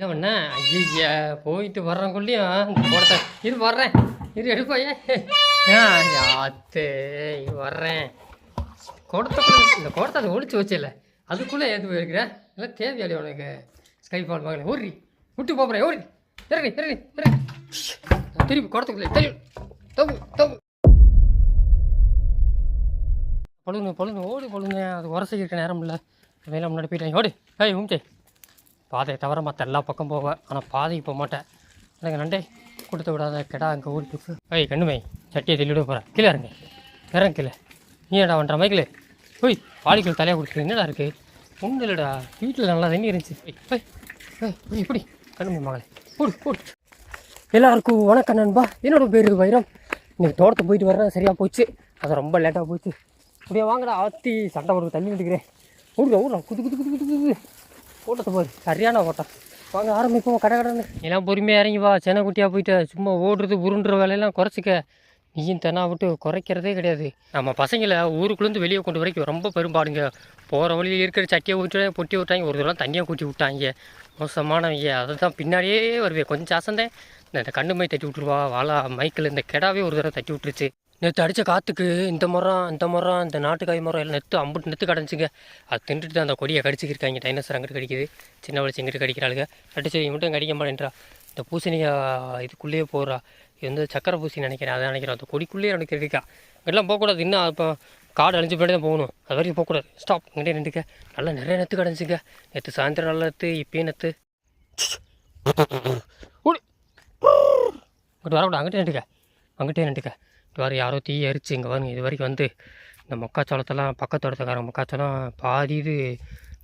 என்ன பண்ண ஐயா போயிட்டு வர்றவங்கள்லையும் இந்த குடத்தை இது வர்றேன். இது எடுப்பாயே ஆத்தே வர்றேன். குடத்துக்குள்ள இந்த குடத்தை அதை ஒழிச்சு வச்சல. அதுக்குள்ளே ஏற்று போயிருக்கிறேன் எல்லாம் தேவையாளி உனக்கு. ஸ்கை பால் மகனே ஓடி விட்டு போகிறேன் ஓடி. இறங்கி இறங்கி இறங்கி. திருப்பி குடத்துக்குள்ளே தெரியும் தவு தவு பொழுங்க பழுங்க ஓடு பழுங்க. அது உரசிக்கு இருக்க நேரம் இல்லை அதெல்லாம் முன்னாடி போயிட்டேன் ஓடு ஏய் உம்ச்சே பாதையை தவிர மற்ற எல்லா பக்கம் போவேன் ஆனால் பாதைக்கு போக மாட்டேன் எனக்கு நண்டே கொடுத்து விடாத கெடா அங்கே ஊருக்கு ஐய் கண்ணுமை சட்டியை தள்ளிவிட போகிறேன் கீழே இருங்க இறங்க கீழே. நீ என்னடா பண்ணுற மைக்கில் போய் பாலிக்குள் தலையை கொடுத்துரு. என்னடா இருக்குது ஒன்றும் இல்லைடா வீட்டில் நல்லா தண்ணி இருந்துச்சு. போய் போய் ஏய், இப்படி கண்ணுமை மகளே. போடு போடு. எல்லாருக்கும் வணக்கம் நண்பா. என்னோட பேர் வைரம். இன்றைக்கி தோட்டத்தை போயிட்டு வர்றேன் சரியாக போச்சு. அது ரொம்ப லேட்டாக போச்சு. அப்படியே வாங்கடா ஆற்றி சண்டை போட்டு தண்ணி விட்டுக்கிறேன் ஓடுங்க ஓடுறோம் குது குது குது குது குது. ஓட்டத்தை போய் சரியான ஓட்டம். வாங்க ஆரம்பிப்போம். கடை கடன்னு எல்லாம் பொறுமையாக இறங்கி வா. சென்னை குட்டியாக போயிட்டு சும்மா ஓடுறது உருண்டுற வேலையெல்லாம் குறைச்சிக்க. நீயும் தென்னா விட்டு குறைக்கிறதே கிடையாது. நம்ம பசங்களை ஊருக்குள்ளேருந்து வெளியே கொண்டு வரைக்கும் ரொம்ப பெரும்பாடுங்க. போகிற வழியில் இருக்கிற சட்டியை விட்டு பொட்டி விட்டாங்க ஒரு தடவை தண்ணியை கூட்டி விட்டாங்க. மோசமானவங்க. அதை தான் பின்னாடியே வருவேன். கொஞ்சம் அசந்தேன். இந்த கண்ணு மை தட்டி விட்ருவா வாழா மைக்கில் இந்த கெடாவே ஒரு தடவை தட்டி விட்டுருச்சு. நேற்று அடித்த காற்றுக்கு இந்த மரம் இந்த மரம் இந்த நாட்டுக்காய் மரம் எல்லாம் நெத்து அம்புட்டு நெத்து கிடந்துச்சுங்க. அது தின்றுட்டு தான் அந்த கொடியை கடிச்சிக்கிருக்காங்க. டைனோசர் அங்கிட்டு கடிக்குது. சின்ன வளர்ச்சி இங்கிட்டு கடிக்கிறாளுங்க. அடிச்சு மட்டும் கடிக்க மாட்டேன்றா. இந்த பூசணிக்காய் இதுக்குள்ளேயே போகிறா இது வந்து சக்கரை பூசி நினைக்கிறேன். அதை நினைக்கிறேன். அந்த கொடிக்குள்ளேயே எனக்கு இருக்கா இங்கெல்லாம் போகக்கூடாது. இன்னும் இப்போ காடு அழிஞ்சு போய்ட்டு தான் போகணும். அது வரைக்கும் போகக்கூடாது. ஸ்டாப் இங்கிட்டே நின்றுக்க. நல்லா நிறைய நெத்து கிடந்துச்சுங்க. நேற்று சாயந்தரம் நல்லா நெத்து இப்பயே நெத்து. இங்கிட்டு வரக்கூடாது. அங்கிட்டே நின்றுக்க. அங்கிட்டே நின்றுக்க. இது வர யாரோ தீ எரிச்சு இங்கே பாருங்க இது வரைக்கும் வந்து இந்த மக்காச்சோளத்தெல்லாம் பக்கத்தோட்டத்துக்காரங்க மக்காச்சோளம் பாதி இது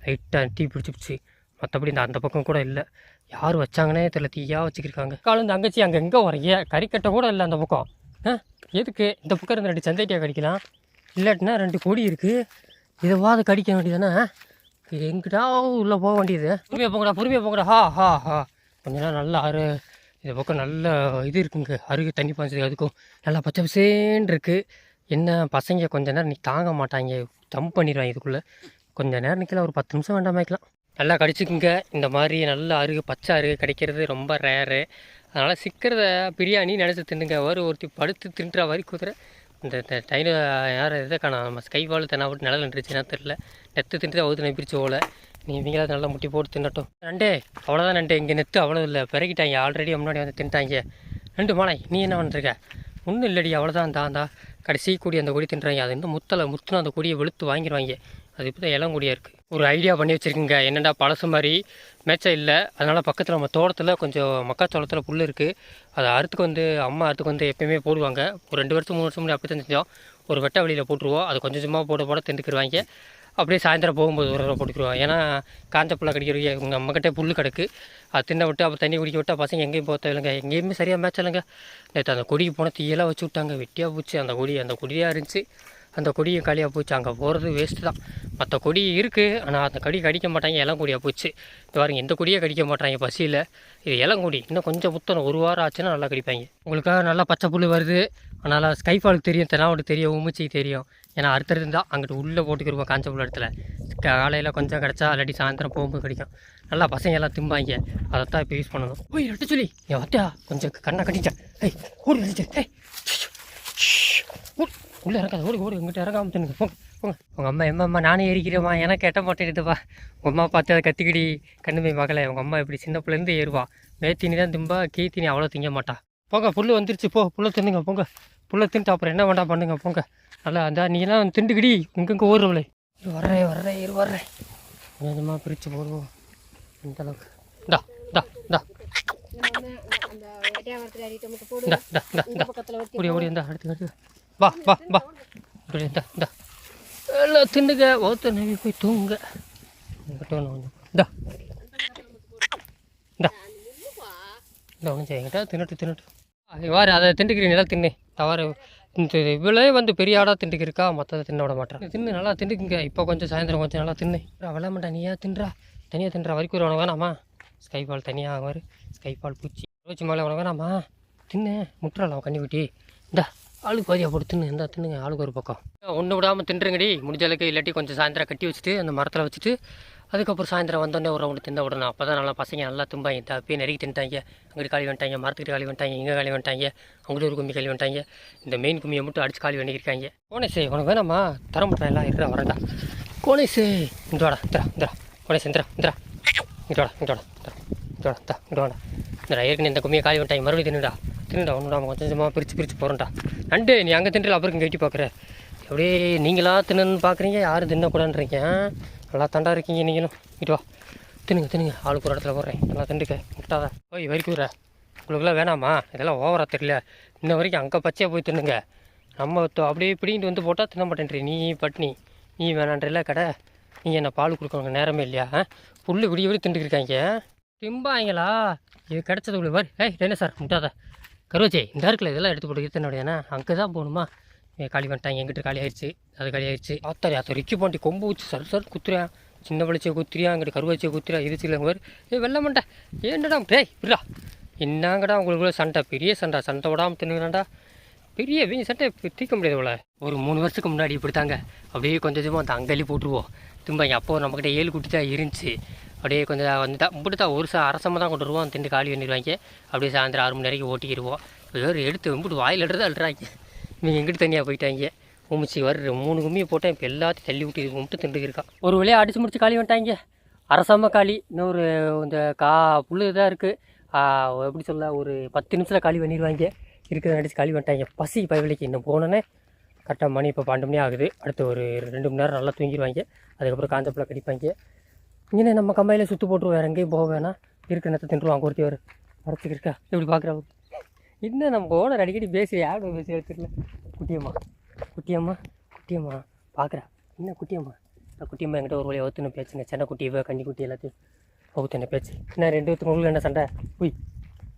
லைட்டாக தீ பிடிச்சிருச்சு. மற்றபடி இந்த அந்த பக்கம் கூட இல்லை. யார் வச்சாங்கன்னே தெரியல தீயாக வச்சுக்கிருக்காங்க. காலம் தங்கச்சி அங்கே எங்கே வரைய கறிக்கட்டை கூட இல்லை அந்த பக்கம். ஆ? எதுக்கு? இந்த பக்கம் இருந்து ரெண்டு சந்தைட்டியாக கடிக்கலாம். இல்லாட்டினா ரெண்டு கொடி இருக்குது இதுவாது கடிக்க வேண்டியதானே இது எங்கிட்டா உள்ளே போக வேண்டியது? பொறுமையாக போங்கடா பொறுமையாக போங்கடா. ஹா ஹா ஹா. கொஞ்ச நேரம் நல்லா ஆறு. இந்த பக்கம் நல்லா இது இருக்குங்க. அருகு தண்ணி பாய்ச்சது அதுக்கும் நல்லா பச்சை பசேன்னு இருக்குது என்ன பசங்க கொஞ்ச நேரம் நீ தாங்க மாட்டாங்க. ஜம்ப் பண்ணிடுவாங்க இதுக்குள்ளே. கொஞ்ச நேரம் நிற்கலாம் ஒரு பத்து நிமிஷம் வேண்டாமாய்க்கலாம் நல்லா கடிச்சிக்குங்க. இந்த மாதிரி நல்ல அருகு பச்சை அருகு கிடைக்கிறது ரொம்ப ரேரு. அதனால் சிக்கிறத பிரியாணி நினச்சி தின்னுங்க. ஒரு ஒருத்தி படுத்து தின்ற மாதிரி குதிரை. இந்த இந்த டைல யார் இதை காணோம் நம்ம ஸ்கை வால் தென்னா விட்டு நிழல் நின்றுச்சுன்னா தெரில நெத்து தின்று அவுத்து பிரிச்சு போகல நீ இவங்களாவது நல்லா முட்டி போட்டு தின்னட்டும். நண்டே அவ்வளோதான் நண்டே இங்கே நெத்து அவ்வளோ இல்லை. பிறகிட்டாங்க ஆல்ரெடி முன்னாடி வந்து தின்ட்டாங்க. நண்டு மாலை நீ என்ன பண்ணுறக்க ஒன்றும் இல்லடி அவ்வளோதான் தாந்தா கடைசி கூடி அந்த கொடி தின்றாங்க. அது இன்னும் முத்தலை முத்துனா அந்த கொடியை வெளுத்து வாங்கிடுவாங்க. அது இப்போ தான் இளங்கொடியாக இருக்குது ஒரு ஐடியா பண்ணி வச்சுருக்குங்க. என்னென்னா பழசு மாதிரி மேட்சா இல்லை. அதனால் பக்கத்தில் நம்ம தோட்டத்தில் கொஞ்சம் மக்காச்சோளத்தில் புல் இருக்குது அதை அறுத்துக்கு வந்து அம்மா அறுத்துக்கு வந்து எப்பயுமே போடுவாங்க. ஒரு ரெண்டு வருஷம் மூணு வருஷம் முன்னாடி அப்படி தான் செஞ்சோம். ஒரு வெட்ட வழியில் போட்டுருவோம். அது கொஞ்சம் கொஞ்சமாக போட போட திண்டுக்குருவாங்க அப்படியே சாயந்தரம் போகும்போது ஒரு தடவை ஏன்னா காஞ்ச புல்லை கடிக்கிற உங்கள் அம்மக்கிட்டே புல் கிடக்கு. அது தின்ன விட்டு அப்போ தண்ணி குடிக்க விட்டா பசங்க எங்கேயும் போக தேவையில்லைங்க. எங்கேயுமே சரியாக மேட்ச் இல்லைங்க. நேற்று அந்த கொடிக்கு போன தீயெல்லாம் வச்சு விட்டாங்க. வெட்டியாக போச்சு. அந்த கொடி அந்த கொடியாக இருந்துச்சு அந்த கொடியும் காலியாக போச்சு. அங்கே போகிறது வேஸ்ட்டு தான். மற்ற கொடி இருக்குது ஆனால் அந்த கொடி கடிக்க மாட்டாங்க. இளங்கொடியாக போச்சு. இது பாருங்க எந்த கொடியே கடிக்க மாட்டாங்க பசியில். இது இளங்கொடி இன்னும் கொஞ்சம் புத்தனை ஒரு வாரம் ஆச்சுன்னா நல்லா கடிப்பாங்க. உங்களுக்காக நல்லா பச்சை புல் வருது. அதனால் ஸ்கைஃபாலுக்கு தெரியும் தெனாவுக்கு தெரியும் உமிச்சிக்கு தெரியும். ஏன்னா அடுத்தது தான் அங்கிட்டு உள்ளே போட்டுக்கிருவோம் காஞ்சபுள்ள இடத்துல. காலையில் கொஞ்சம் கிடச்சா இல்லாட்டி சாயந்தரம் போகும்போது கிடைக்கும். நல்லா பசங்க எல்லாம் திம்பாங்க. அதை தான் இப்போ யூஸ் பண்ணணும். ஓய் ரெட்டு சொல்லி. என் வத்தியா? கொஞ்சம் கண்ணை கட்டிட்டேன் ஏய் ஓடி ரெட்டு ஏய் உள்ளே இறக்காது ஓடி ஓடி உங்கள்கிட்ட இறக்காமல் தின்னுங்க போங்க போங்க. உங்கள் அம்மா எம்மா அம்மா நானே ஏறிக்கிறேம்மா. எனக்கு எட்ட மாட்டேங்குதுப்பா உங்கள் அம்மா பார்த்து அதை கத்திக்கிடி. போய் மகளே உங்கள் அம்மா இப்படி சின்ன பிள்ளைலேருந்து ஏறுவா. மேத்தினி தான் திம்பா கீத்தினி அவ்வளோ திங்க மாட்டா. போங்க புல்லு வந்துருச்சு. போ புல்லை தின்னுங்க போங்க. புல்லை தின்ட்டு அப்புறம் என்ன வேண்டாம் பண்ணுங்க போங்க. நல்லா அந்த நீலாம் திண்டுக்கிடி இங்கங்கே ஓடுறவளே. இரு வர்றேன் வர்றேன் இரு வர்றேன். கொஞ்சமாக பிரித்து போடுவோம் இந்த அளவுக்கு. டா டா டா அந்த இடையாமரத்தில் அடிட்டு மட்டும் போடு ஓடி ஓடி இந்தா அடுத்து அடுத்து வா வா வா. இப்படி இந்தா இந்தா. எல்லாம் தின்னுங்க ஒருத்தர் நம்பி போய் தூங்குங்க. உங்கள்கிட்ட ஒன்று கொஞ்சம் இந்தா. இந்தா. இந்த ஒன்றும் செய்யுங்கிட்ட தின்னுட்டு தின்னுட்டு. வாரு அதை திண்டுக்கிறீங்க நல்லா தின்னு. தவறு. இந்த இவ்வளோ வந்து பெரிய ஆடாக திண்டுக்கிருக்கா மற்றதை தின்ன விட மாட்டேன் தின்னு நல்லா திண்டுக்குங்க இப்போ கொஞ்சம் சாயந்தரம் கொஞ்சம் நல்லா தின்னு. விளாட மாட்டேன் நீயா தின்றா. தனியாக தின்றா. வரைக்கும் உனக்கு வேணாமா ஸ்கை பால் தனியாக வரு ஸ்கை பால் பூச்சி. ரோச்சி மேலே உனக்கு வேணாமா தின்னு முட்டுறலாம் கண்ணி குட்டி இந்தா ஆளுக்கு பாதியாக போட்டு தின்னு. இந்தா தின்னுங்க. ஆளுக்கு ஒரு பக்கம். ஒன்று விடாமல் தின்றுங்கடி. முடிஞ்ச அளவுக்கு இல்லாட்டி கொஞ்சம் சாயந்தரம் கட்டி வச்சுட்டு அந்த மரத்தில் வச்சுட்டு அதுக்கப்புறம் சாயந்தரம் வந்தோடனே ஒரு ரவுண்டு தின்ன விடணும். அப்போ தான் நல்லா பசங்க நல்லா தும்பாங்க. தப்பி நெருக்கி தின்ட்டாங்க அங்கிட்டு காலி வந்துட்டாங்க மரத்துக்கிட்ட காலி வந்துட்டாங்க இங்கே காலி வந்துட்டாங்க அங்கிட்டு ஒரு கும்மி காலி வந்துட்டாங்க இந்த மெயின் கும்மியை மட்டும் அடிச்சு காலி பண்ணியிருக்காங்க. கோணேசே உனக்கு வேணாமா? தர மாட்டேன். எல்லாம் இருக்கிற வரண்டா கோணேசே இங்க வாடா. இந்தரா இந்தரா கோணேசே இந்தரா இந்தரா இங்க வாடா. இங்க வாடா. இந்தரா வாடா. வாடா. இந்த ஏற்கனவே இந்த கும்மியை காலி வந்துட்டாங்க மறுபடியும் தின்னுடா. தின்னுடா ஒன்றுடா கொஞ்சம் கொஞ்சமாக பிரித்து பிரித்து போகிறேன்டா நண்டு நீ அங்கே தின்றல அப்புறம் இங்கே வெட்டி பார்க்குற அப்படியே நீங்களா தின்னு பார்க்குறீங்க யாரும் தின்னக்கூடாதுன்றீங்க நல்லா தண்டா இருக்கீங்க நீங்களும். இட்டு வா. தின்னுங்க தின்னுங்க. ஆளுக்கு ஒரு இடத்துல போடுறேன். நல்லா திண்டுக்க. முட்டாத. ஓய் வரிக்கூற உங்களுக்குலாம் வேணாமா? இதெல்லாம் ஓவராக தெரியல. இன்ன வரைக்கும் அங்கே பச்சையாக போய் தின்னுங்க. நம்ம அப்படியே பிடிங்கிட்டு வந்து போட்டால் தின்ன மாட்டேன்றி. நீ பட்னி. நீ வேணான்றல கடை. நீங்கள் என்ன பால் கொடுக்கணுங்க நேரமே இல்லையா? புல் புல்லு விடிய விடி திண்டுக்கிருக்காங்க திம்பாங்களா? இது கிடச்சது உங்களுக்கு பாரு. ஏய் என்ன சார் முட்டாத. கருவச்சி இந்த இருக்குல்ல இதெல்லாம் எடுத்து போட்டு தின்னோடையாண்ணா அங்கே தான் போகணுமா? காலி பண்ணிட்டாங்க எங்கிட்ட காலி ஆயிடுச்சு அது காலி ஆயிடுச்சு. ஆத்தாரி ஆத்தா ரிக்கி பாண்டி கொம்பு வச்சு சர் சர் குத்துறியா? சின்ன வலிச்சியை குத்துறியா? அங்கிட்ட கருவச்சியை குத்துறியா? இது சிலங்க ஏ வெள்ள மாட்டேன் ஏண்டடா டேய் விடா என்னங்கடா உங்களுக்குள்ள சண்டை? பெரிய சண்டை சண்டை விடாமல் தின்னுங்கடா பெரிய வீங்க சட்டை இப்ப தீர்க்க முடியாது போல ஒரு மூணு வருஷத்துக்கு முன்னாடி இப்படி தாங்க அப்படியே கொஞ்சம் கொஞ்சமாக அந்த அங்கலி போட்டுருவோம் திரும்ப அப்போ நம்மக்கிட்ட ஏழு குட்டி தான் இருந்துச்சு. அப்படியே கொஞ்சம் வந்துட்டா இப்படி தான் ஒரு சா அரசமாக தான் கொண்டு வருவோம் திண்டு காலி பண்ணிடுவாங்க. அப்படியே சாயந்தரம் ஆறு மணி வரைக்கும் ஓட்டிக்கிடுவோம் வேறு எடுத்து இம்புட்டு வாயில் எடுத்து அழுறாங்க இவங்க எங்கிட்டு தனியாக போயிட்டாங்க? உமிச்சி வர்ற மூணு கும்மியை போட்டேன் இப்போ எல்லாத்தையும் தள்ளி விட்டு கும்பிட்டு திண்டுக்கு இருக்கான் ஒரு வழியாக அடிச்சு முடிச்சு காலி வந்துட்டாங்க அரசாம காலி. இன்னொரு இந்த கா புல் இதாக இருக்குது எப்படி சொல்ல ஒரு பத்து நிமிஷத்தில் காலி பண்ணிடுவாங்க. இருக்கிறத அடிச்சு காலி பண்ணிட்டாங்க. பசி பயவிலைக்கு இன்னும் போனோன்னே கரெக்டாக மணி இப்போ பன்னெண்டு மணி ஆகுது. அடுத்து ஒரு ரெண்டு மணி நேரம் நல்லா தூங்கிடுவாங்க. அதுக்கப்புறம் காஞ்சப்பில் கடிப்பாங்க. இங்கே நம்ம கம்பையில் சுற்று போட்டுருவோம். வேறு எங்கேயும் போக வேணாம். இருக்கிற நேரத்தை தின்றுவாங்க ஒருத்தி ஒரு வரத்துக்கு இருக்கா? எப்படி பார்க்குறாங்க இன்னும் நம்ம ஓனர் அடிக்கடி பேசி யாரும் பேசி எடுத்துக்கல குட்டியம்மா குட்டியம்மா குட்டியம்மா பார்க்குறா என்ன குட்டியம்மா? நான் குட்டியம்மா என்கிட்ட ஒரு வழியாக ஒத்துன பேச்சுங்க சின்ன குட்டி இவ கன்னி குட்டி எல்லாத்தையும் ஒத்துன பேச்சு. என்ன ரெண்டு பேத்துக்கு உங்களுக்கு என்ன சண்டை? உய்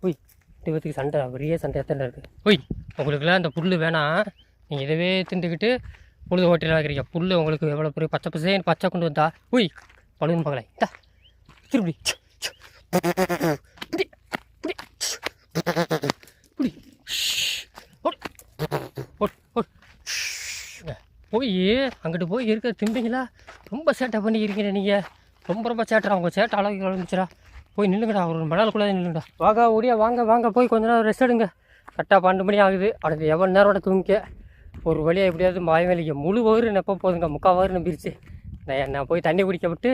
உய் ரெண்டு பேத்துக்கு சண்டை பெரிய சண்டை எத்தனை இருக்குது உய் உங்களுக்குலாம் அந்த புல் வேணாம். நீங்கள் இதவே திண்டுக்கிட்டு புழுது ஓட்டிலாம் வைக்கிறீங்க புல் உங்களுக்கு எவ்வளோ பெரிய பச்சை பசேன்னு பச்சை கொண்டு வந்தா. உய் பழுதுன்னு பார்க்கல. இந்தா திருப்பி. புடி போய் அங்கிட்டு போய் இருக்க திம்பிங்களா? ரொம்ப சேட்டை பண்ணிக்கிறீங்க நீங்கள் ரொம்ப ரொம்ப சேட்டா. அவங்க சேட்டை அளவுக்கு ஆரம்பிச்சிடா போய் நில்லுங்கடா ஒரு மணாலுக்குள்ளே நில்லுங்கடா. வாங்க ஓடியா வாங்க வாங்க. போய் கொஞ்ச நேரம் ரெஸ்ட் எடுங்க. கரெக்டாக பன்னெண்டு மணி ஆகுது. அடுத்து எவ்வளோ நேரோட தூங்கிக்க ஒரு வழியாக எப்படியாவது மாய வேலைக்கு முழு வயிறு நெப்ப போதுங்க. முக்கால் வயிறு நம்பிருச்சு நான் நான் போய் தண்ணி குடிக்க விட்டு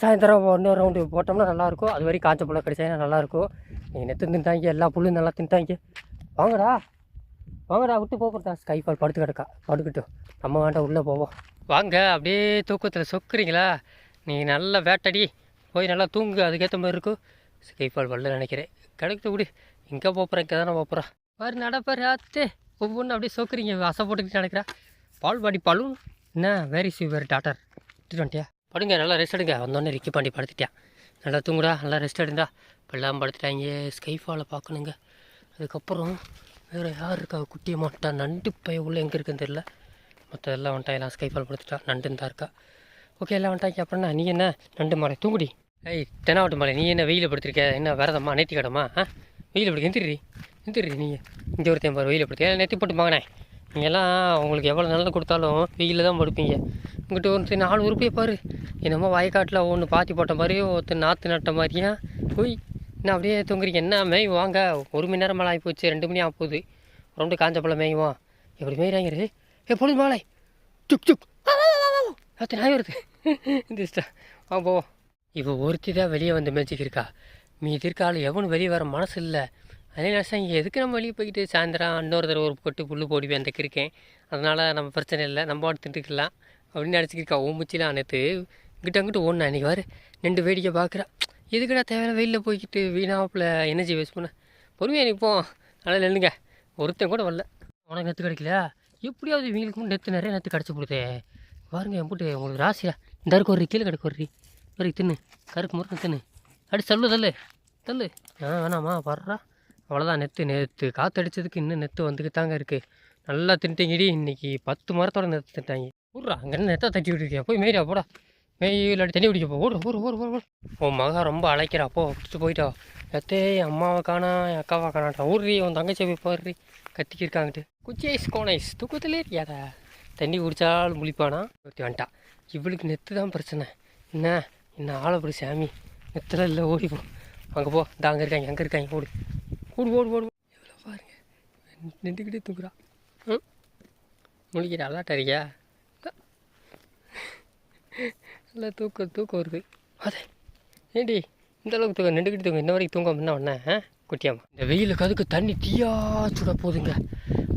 சாயந்தரம் இன்னொரு ரவுண்டு போட்டோம்னா நல்லாயிருக்கும். அது வரைக்கும் காய்ச்ச புள்ள கிடைச்சா நல்லாயிருக்கும்? நீங்கள் நெத்து தின்ட்டாங்க எல்லா புல்லும் நல்லா தின்ட்டாங்க வாங்கடா. வாங்கடா விட்டு போகிறதா ஸ்கைஃபால் படுத்து கிடக்கா. படுக்கட்டும் நம்ம வேண்டாம் உள்ளே போவோம். வாங்க அப்படியே தூக்கத்தில் சொக்குறீங்களா? நீ நல்லா வேட்டடி. போய் நல்லா தூங்கு. அதுக்கேற்ற மாதிரி இருக்கும். ஸ்கைஃபால் வரல நினைக்கிறேன். கிடைக்கட்டு விடு. இங்கே போகிறேன் இங்கே தானே போகிறேன் பாரு நடப்பார் ஆத்து ஒவ்வொன்றும் அப்படியே சொக்குறீங்க. அசை போட்டுக்கிட்டு நடக்கிறா. பால் பாடி பாலும் என்ன? வேரி சிவர் டாட்டர் டாக்டர் விட்டுட்டு வந்துட்டியா? படுங்க நல்லா ரெஸ்ட் எடுங்க. வந்தோடனே ரிக்கி பாண்டி படுத்துட்டேன் நல்லா தூங்குடா நல்லா ரெஸ்ட் எடுந்தா. இப்பெல்லாம் படுத்துட்டாங்க. ஸ்கைஃபாலை பார்க்கணுங்க. அதுக்கப்புறம் வேறு யார் இருக்கா? குட்டியை மாட்டா. நண்டு பைய உள்ள எங்கே இருக்குன்னு தெரியல. மற்ற எல்லாம் வந்துட்டா. எல்லாம் ஸ்கைஃபால் படுத்துட்டா. நண்டுன்னு தான் இருக்கா. ஓகே எல்லாம் வந்துட்டாங்க. அப்புறம்னா நீ என்ன? நண்டு மாலை. தூங்குடி. ஏய் தெனாவட்டு மாலை. நீ என்ன வெயில் படுத்திருக்க? என்ன விரதம்மா நேத்தி கடமா? ஆ? வெயில் படுக்க எந்திரி எந்திரி நீங்கள் இங்கே ஒருத்தையும் பாரு வெயில படுத்து நேற்றி போட்டு வாங்கினேன் எல்லாம் உங்களுக்கு எவ்வளோ நல்லது கொடுத்தாலும் வெயிலில் தான் படுப்பீங்க. உங்கள்கிட்ட ஒருத்தர் நாலு உருப்பையை பாரு. என்னமோ வயக்காட்டில் ஒன்று பாத்தி போட்ட மாதிரியும் ஒருத்தர் நாற்று நட்ட மாதிரியா? போய் நான் அப்படியே தூங்குறீங்க? என்ன மேய் வாங்க. ஒரு மணி நேரம் மேலே ஆகி போச்சு ரெண்டு மணி ஆக போகுது ரெண்டு காஞ்ச பழம் மேயுவோம் எப்படி மேய்றாங்க ரே ஏ பொழுது மாலை. சுக் சுக். அத்தனை நாய் வருது. இந்த இஷ்டம் ஆ போ இப்போ ஒருத்தி தான் வெளியே வந்து மேய்ச்சிக்கிருக்கா. மீதி இருக்க ஆள் எவனும் வெளியே வர மனசு இல்லை. அதே நினச்சா இங்கே எதுக்கு நம்ம வெளியே போய்கிட்டு சாயந்தரம் இன்னொரு தடவை ஒரு கொட்டு புல் போடுவேன் அந்த இருக்கேன் அதனால் நம்ம பிரச்சனை இல்லை. நம்ம பாட்டு திண்டுக்கலாம் அப்படின்னு நினச்சிக்கிருக்கா ஓமுச்சிலாம் நேற்று இங்கிட்ட அங்கிட்ட ஒன்று இன்றைக்கி வார் ரெண்டு வேடிக்கை பார்க்குறா எதுக்கடா தேவையான வெயிலில் போய்கிட்டு வீணாப்பில் எனர்ஜி வேஸ்ட் பண்ண? பொறுமையாக நிற்போம் நல்லா நில்லுங்க. ஒருத்தன் கூட வரல. உனக்கு நெத்து கிடைக்கல எப்படியாவது இவங்களுக்கு நெத்து நிறைய நெத்து கிடச்சி கொடுத்து பாருங்க என் போட்டு உங்களுக்கு ராசியா? இந்த இருக்கு ஒரு கீழே கிடக்கு ஒரு வரைக்கும் தின்னு. கருக்கு முறுக்கு தின்னு. அடி தள்ளு தள்ளு. தள்ளு. ஆ வேணாமா வர்றா. அவ்வளோதான் நெத்து நேற்று காற்றடிச்சதுக்கு இன்னும் நெத்து வந்துக்கிட்டு தாங்க இருக்குது நல்லா தின்ட்டீங்கடி இன்றைக்கி பத்து மரத்தோட நெத்து தின்ட்டாங்க ஊர்றா அங்கே நெத்தை தட்டி விட்டுருக்கியா? போய் மேய்டா போடா. மேய் இல்லாட்டி தண்ணி பிடிக்க போ. ஓடு ஓடு ஓடு ஓடு. உன் மகா ரொம்ப அழைக்கிறா போ பிடிச்சி போயிட்டா. எத்தே என் அம்மாவை காணா என் அக்காவை காணாட்டா ஊர்றி உன் தங்கச்சி போய் பாரு கத்திக்கிருக்காங்கட்டு. குச்சி ஐஸ் கோன் ஐஸ் தூக்கத்திலே இருக்கியாதா தண்ணி குடிச்சாலும் முழிப்பானா? ஒருத்தி வந்துட்டா. இவளுக்கு நெத்து தான் பிரச்சனை. என்ன என்ன ஆளை சாமி. நெத்தில் இல்லை ஓடி போ அங்கே போ. இந்த அங்கே இருக்காங்க அங்கே இருக்காங்க ஓடு. ஓடு ஓடு ஓடு. எவ்வளோ பாருங்க. நின்றுக்கிட்டே தூக்குறா. ம்? முழிக்கிற அலாட்டாரியா நல்லா தூக்கம் தூக்கம் வருது. அதே ஏண்டி இந்த அளவுக்கு தூக்கம் நின்றுக்கிட்டு தூங்க இந்த வரைக்கும் தூங்காம என்ன பண்ண குட்டியாமா இந்த வெயிலுக்கு அதுக்கு தண்ணி தீயா சுட போகுதுங்க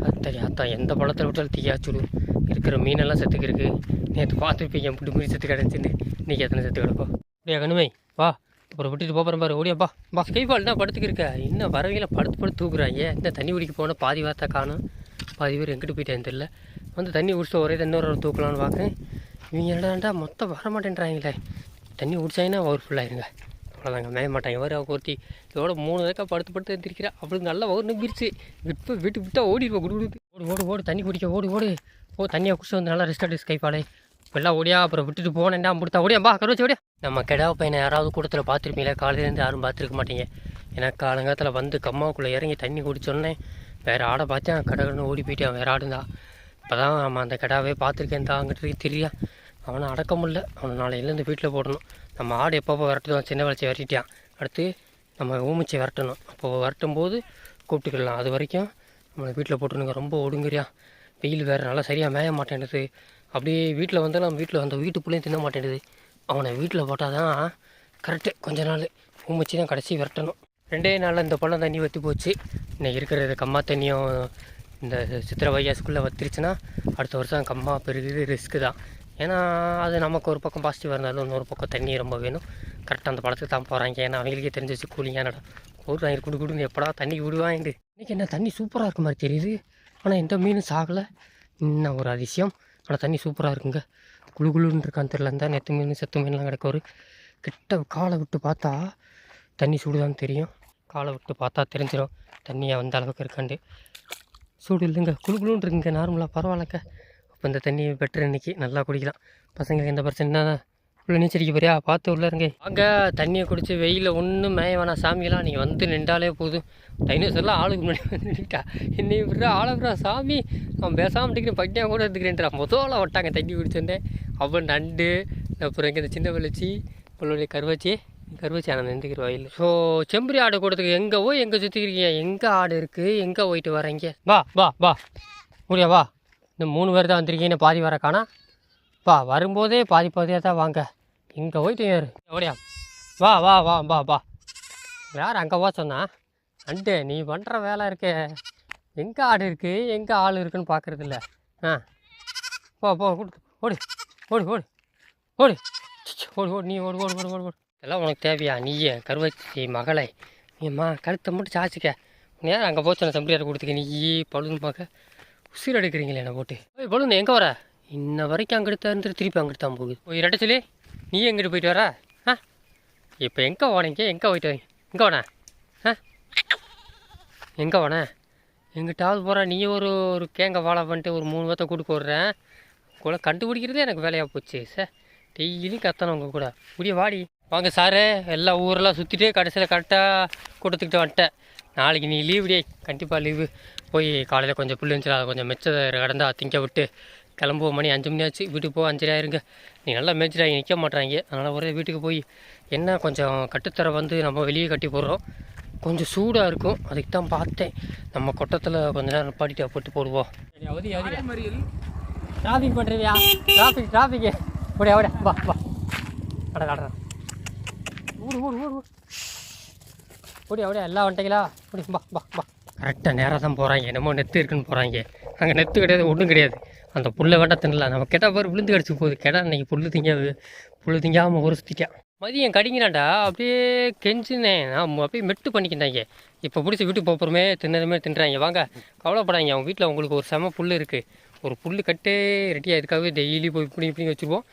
அத்தடி அத்தான் எந்த பழத்தில் விட்டாலும் தீயா சுடும் இருக்கிற மீனெல்லாம் செத்துக்கு இருக்கு நேற்று பார்த்துருப்பீங்க புட்டு மீறி செத்து கிடச்சின்னு இன்னைக்கு எத்தனை செத்து கிடக்கும்? அப்படியா கண்ணுமை வா. அப்புறம் விட்டுட்டு போகிறேன் பாரு. ஓடியா பா. பா கைபால் தான் படுத்துக்கு இருக்க. இன்னும் வரவையில் படுத்து படுத்து தூக்குறாங்க இந்த தண்ணி குடிக்க போனால் பாதி வார்த்தை காணும். பாதி பேர் எங்கிட்டு போயிட்டேன்னு தெரியல. வந்து தண்ணி குடிச்சிட்டு ஒரே இன்னொரு ஒரு தூக்கலான்னு பார்க்குறேன். இவங்க என்னடாண்டா மொத்தம் வர மாட்டேன்றாங்களே. தண்ணி குடிச்சாங்கன்னா அவர் ஃபுல்லாயிருங்க அவ்வளோதாங்க மேய மாட்டாங்க. வேறு அவங்க ஒருத்தி இதோட மூணு வேக்கா படுத்து படுத்து எழுந்திருக்கிறா அவளுக்கு நல்லா ஒரு நம்பிருச்சு விட்டு விட்டு விட்டா ஓடிடுவோம் குடு குடு ஓடு ஓடு ஓடு தண்ணி குடிக்க ஓடு ஓடு. ஓ தண்ணியை குடிச்சு வந்து நல்லா ரெஸ்ட் எடுத்து கைப்பாடே இப்பெல்லாம் ஓடியா அப்புறம் விட்டுட்டு போனேன்டா முடித்தா ஓடியா பா ஓடியா. நம்ம கெடாவ பையனை யாராவது கூட்டத்தில் பார்த்துருப்பீங்களா? காலையிலேருந்து யாரும் பார்த்துருக்க மாட்டீங்க. எனக்கு காலங்காலத்தில் வந்து கம்மாவுக்குள்ளே இறங்கி தண்ணி குடிச்சோன்னே வேறு ஆடை பார்த்தேன் கடகடன்னு ஓடி போயிட்டான் வேறு ஆடுந்தா இப்போ தான் நம்ம அந்த கெடாவே பார்த்துருக்கேன் தான் அங்கிட்டு தெரியா? அவனை அடக்க முடியல. அவனை நாளையிலேருந்து வீட்டில் போடணும். நம்ம ஆடு எப்பப்போ விரட்டுதோ சின்ன வளர்ச்சி விரட்டிட்டான். அடுத்து நம்ம ஊமிச்சி விரட்டணும். அப்போது விரட்டும் போது கூப்பிட்டுக்கலாம். அது வரைக்கும் நம்மளை வீட்டில் போட்டுருங்க. ரொம்ப ஒடுங்குறியா? வெயில் வேறு நல்லா சரியாக மேய மாட்டேன்டுது அப்படியே வீட்டில் வந்து நம்ம வீட்டில் அந்த வீட்டுக்குள்ளேயும் தின்ன மாட்டேங்குது அவனை வீட்டில் போட்டால் தான் கரெக்டு கொஞ்ச நாள் பூமிச்சு தான் கடைசி விரட்டணும். ரெண்டே நாளில் இந்த பழம் தண்ணி வற்றி போச்சு. இன்னைக்கு இருக்கிறது கம்மா தண்ணியும் இந்த சித்திரை வைகாசுக்குள்ளே வத்திருச்சுன்னா அடுத்த வருஷம் கம்மா பெருகுது ரிஸ்க்கு தான். ஏன்னா அது நமக்கு ஒரு பக்கம் பாசிட்டிவ் இருந்தாலும் இன்னொரு பக்கம் தண்ணி ரொம்ப வேணும். கரெக்டாக அந்த பழத்துக்கு தான் போகிறாங்க ஏன்னா அவங்களுக்கே தெரிஞ்சிச்சு கூலிங்காக நடம் ஒரு வாங்கி குடு குடுன்னு எப்படா தண்ணி விடுவாங்க? இன்றைக்கி என்ன தண்ணி சூப்பராக இருக்க மாதிரி தெரியுது. ஆனால் எந்த மீனும் சாகலை. இன்னும் ஒரு அதிசயம். ஆனால் தண்ணி சூப்பராக இருக்குங்க. குழு குளுன்னு இருக்கான்னு தெரியல. இருந்தால் நெத்து மீன் செத்து மீன்லாம் கிடைக்க ஒரு கிட்ட காலை விட்டு பார்த்தா தண்ணி சூடுதான்னு தெரியும். காலை விட்டு பார்த்தா தெரிஞ்சிடும் தண்ணியாக வந்த அளவுக்கு இருக்காண்டு சூடு இல்லைங்க. குழு குளுன்னு இருக்குங்க. நார்மலாக பரவாயில்லக்க அப்போ இந்த தண்ணி பெட்டர் இன்றைக்கி நல்லா குடிக்கலாம். பசங்களுக்கு எந்த பிரச்சனை உள்ள நீச்சடிக்க போறியா? பார்த்து உள்ள இருங்க. அங்கே தண்ணியை குடிச்சு வெயிலில் ஒன்றும் மேய வேணாம். சாமியெல்லாம் நீங்கள் வந்து நின்றாலே போதும். டைனோசர்லாம் ஆளுக்கு முன்னாடி வந்து நின்றுட்டா என்னை விட்றா ஆளப்புறா சாமி. நான் பேசாமல் டிக்கிறேன் பட்டியாக கூட எடுத்துக்கிறேன்றா. முதல்ல விட்டாங்க தண்ணி குடிச்சிருந்தேன் அப்புறம் நண்டு அப்புறம் இங்கே இந்த சின்ன வெள்ளச்சி உங்களுடைய கருவாச்சி. கருவாச்சி ஆனால் நின்றுக்கிற வயல் ஸோ செம்பரி ஆடு கூடத்துக்கு எங்கே போய் எங்கே சுற்றிக்கிறீங்க எங்கே ஆடு இருக்குது எங்கே போயிட்டு வரீங்க? வா வா வா. முடியா வா. இந்த மூணு பேர் தான் வந்திருக்கீங்க பாதி வர காணா. வா வரும்போதே பாதி பாதியாக தான் வாங்க. இங்கே போயிட்டு ஏறு. ஓடியா. வா வா வா வா வா. யார் அங்கே போக சொன்னா? அண்டு நீ பண்ணுற வேலை இருக்கே. எங்கே ஆடு இருக்குது எங்கே ஆள் இருக்குன்னு பார்க்குறதில்ல ஆ. போ போ கொடுத்து. ஓடு ஓடு ஓடு. ஓடு. ச்சீ, ஓடு ஓடு நீ ஓடு ஓடு ஓடு ஓடு. ஓடு இதெல்லாம் உனக்கு தேவையா? நீயே கருவச்சி மகளை. நீம்மா கழுத்தை மட்டும் சாச்சிக்க நேரம் அங்கே போச்சு? நான் செம்பரியார் கொடுத்துக்க? நீ பழுதுன்னு பார்க்க உசிர் எடுக்கிறீங்களே என்னை போட்டு. ஓய் பழுது எங்கே வர? இன்ன வரைக்கும் அங்கிட்டு இருந்துட்டு திருப்பி அங்கிட்டு தான் போகுது. ஓய் ரெட்ட சொல்லி. நீ எங்கிட்டு போயிட்டு வர? ஆ? இப்போ எங்கே போனீங்க எங்கே போயிட்டு வரீங்க எங்கே போன ஆ? எங்கே போன எங்கிட்டாவது போகிற நீ ஒரு ஒரு கேங்க வாழை பண்ணிட்டு ஒரு மூணு பேர்த்த கூட்டு போடுறேன் கூட கண்டுபிடிக்கிறதே எனக்கு வேலையாக போச்சு சார் டெய்லியும் கத்தணும் உங்கள் கூட. முடிய வாடி. வாங்க சாரு. எல்லா ஊரெல்லாம் சுற்றிட்டு கடைசியில் கரெக்டாக கூட்டத்துக்கிட்ட வந்துட்டேன். நாளைக்கு நீ லீவு டே கண்டிப்பாக லீவு போய் காலையில் கொஞ்சம் புல்லு இருந்துச்சு அதை கொஞ்சம் மிச்சத்தை கடந்தால் திங்க விட்டு. கிளம்புவோம் மணி அஞ்சு மணி ஆச்சு. வீட்டுக்கு போக அஞ்சரை ஆயிருங்க. நீ நல்லா மேய்ச்சிட்டாங்க நிற்க மாட்றாங்க. அதனால் ஒரே வீட்டுக்கு போய் என்ன கொஞ்சம் கட்டுத்தரை வந்து நம்ம வெளியே கட்டி போடுறோம். கொஞ்சம் சூடாக இருக்கும். அதுக்கு தான் பார்த்தேன். நம்ம கொட்டத்தில் கொஞ்ச நேரம் பாடிட்டு போட்டு போடுவோம். டிராஃபிக் பண்ணுறியா டிராஃபிக் டிராஃபிக்கு ஓடியா ஓடியா வா வா. அட கடறா ஓடு ஓடு ஓடு ஓடு. ஓடியா ஓடியா எல்லாம் வந்துட்டீங்களா? ஓடி வா வா வா. கரெக்டாக நேராக தான் போகிறாங்க என்னமோ நெத்து இருக்குன்னு போகிறாங்க அங்கே நெத்து கிடையாது ஒன்றும் கிடையாது. அந்த புல்லை வேண்டாம் தின்னலாம். நம்ம கெட்டா பாரு விழுந்து கிடச்சி போகுது. கெடா இன்னைக்கு புல் திங்காது. புல் திங்காமல் ஒரு சுற்றிட்டான் மதியம் கடிங்கிறான்டா அப்படியே கெஞ்சினேன். நான் அப்படியே மெட்டு பண்ணிக்கிட்டாங்க. இப்போ பிடிச்சி வீட்டுக்கு போகிறமே தின்னதுமே தின்றாங்க. வாங்க கவலைப்படாங்க அவங்க வீட்டில் உங்களுக்கு ஒரு செம புல் இருக்குது ஒரு புல் கட்டே ரெடியாக இதுக்காகவே டெய்லி போய் இப்படி இப்படி வச்சுருவோம்.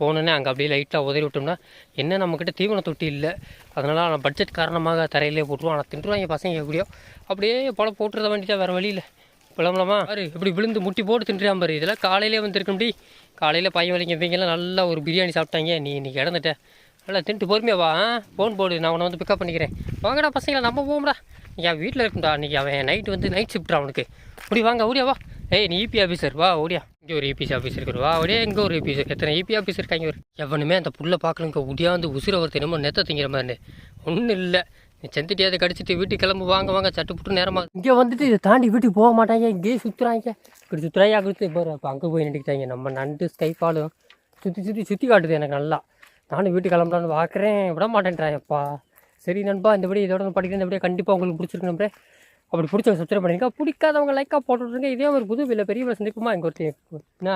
போனோன்னே அங்கே அப்படியே லைட்டாக உதறி விட்டோம்னா என்ன நம்மக்கிட்ட தீவன தொட்டி இல்லை. அதனால் நான் பட்ஜெட் காரணமாக தரையிலே போட்டுருவோம். ஆனால் தின்றுவாங்க பசங்க எப்படியோ. அப்படியே போல போட்டுறத வேண்டியதா வேறு வழியில் கிளம்பலாமா பாரு இப்படி விழுந்து முட்டி போட்டு தின்றியாம் பாரு. இதெல்லாம் காலையிலே வந்திருக்க முடி காலையில் பையன் வலிங்க இவங்கெல்லாம் நல்லா ஒரு பிரியாணி சாப்பிட்டாங்க. நீ இன்னைக்கு இறந்துட்ட. நல்லா தின்ட்டு பொறுமையா வா ஃபோன் போடு நான் உன்னை வந்து பிக்கப் பண்ணிக்கிறேன். வாங்கடா பசங்களை நம்ம போகும்டா என் வீட்டில் இருக்கும்டா. இன்றைக்கி அவன் நைட்டு வந்து நைட் ஷிஃப்ட்ரா அவனுக்கு. இப்படி வாங்க ஓடியா வா. ஏய் நீ இபி ஆஃபீஸர் வா ஓடியா. இங்கே ஒரு ஏபிசி ஆஃபீஸ் இருக்கு வா அப்படியே இங்கே ஒரு இபிசி எத்தனை இபி ஆஃபீஸ் இருக்காங்க ஒரு எவனுமே அந்த புல்லை பார்க்கலங்க. உடியாந்து உசுர ஒருத்தர் என்னமோ நெத்த திங்கிற மாதிரி. ஒன்றும் இல்லை செந்துட்டியாவது கடிச்சிட்டு வீட்டுக்கு கிளம்பு வாங்க வாங்க சட்டு புட்டு நேரமாக இங்கே வந்துட்டு இதை தாண்டி வீட்டுக்கு போக மாட்டாங்க இங்கேயே சுற்றுறாங்க இப்படி சுற்றுறாங்க கொடுத்து? இப்போ இப்போ அங்கே போய் நின்றுக்கிட்டாங்க நம்ம நண்டு ஸ்கைஃபாலும் சுற்றி சுற்றி சுற்றி காட்டுது எனக்கு நல்லா. நானும் வீட்டுக்கு கிளம்பலான்னு பார்க்குறேன் விட மாட்டேன்றாயப்பா சரி நண்பா இந்தபடி இதோட படிக்கிறேன். இந்த கண்டிப்பாக உங்களுக்கு பிடிச்சிருக்கு நம்பரே அப்படி பிடிச்சவங்க சப்ஸ்கிரைப் பண்ணிருக்கா பிடிக்காதவங்க லைக்காக போட்டு இதே ஒரு புது இல்லை பெரிய சந்திப்புமா? எங்கள் ஒருத்தர் என்ன?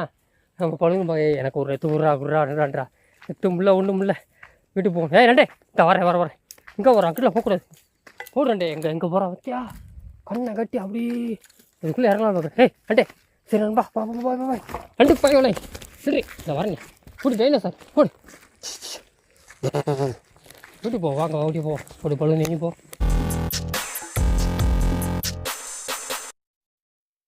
நம்ம பழகும் போய் எனக்கு ஒரு எத்து விட்றா விட்றா விட்றான்றா முல்ல ஒன்றும் இல்லை. வீட்டுக்கு போகும் ஏ ரெண்டே இந்த வரேன் வர வரேன். இங்கே வர அங்கிட்ட போகக்கூடாது போடுறேன்டே எங்கே எங்கே போகிறான் வத்தியா கண்ணை கட்டி அப்படி. இதுக்குள்ளே இறங்கலாம் பார்க்க ஏய் அண்டே சரி நண்பா பா பா பா பா ரெண்டு பையன் சரி இந்த வரேங்க கூட்டி ஜெயில சார் போடு. வீட்டுக்கு போ வாங்க ஓடி போ. ஒரு பழு நீ போ.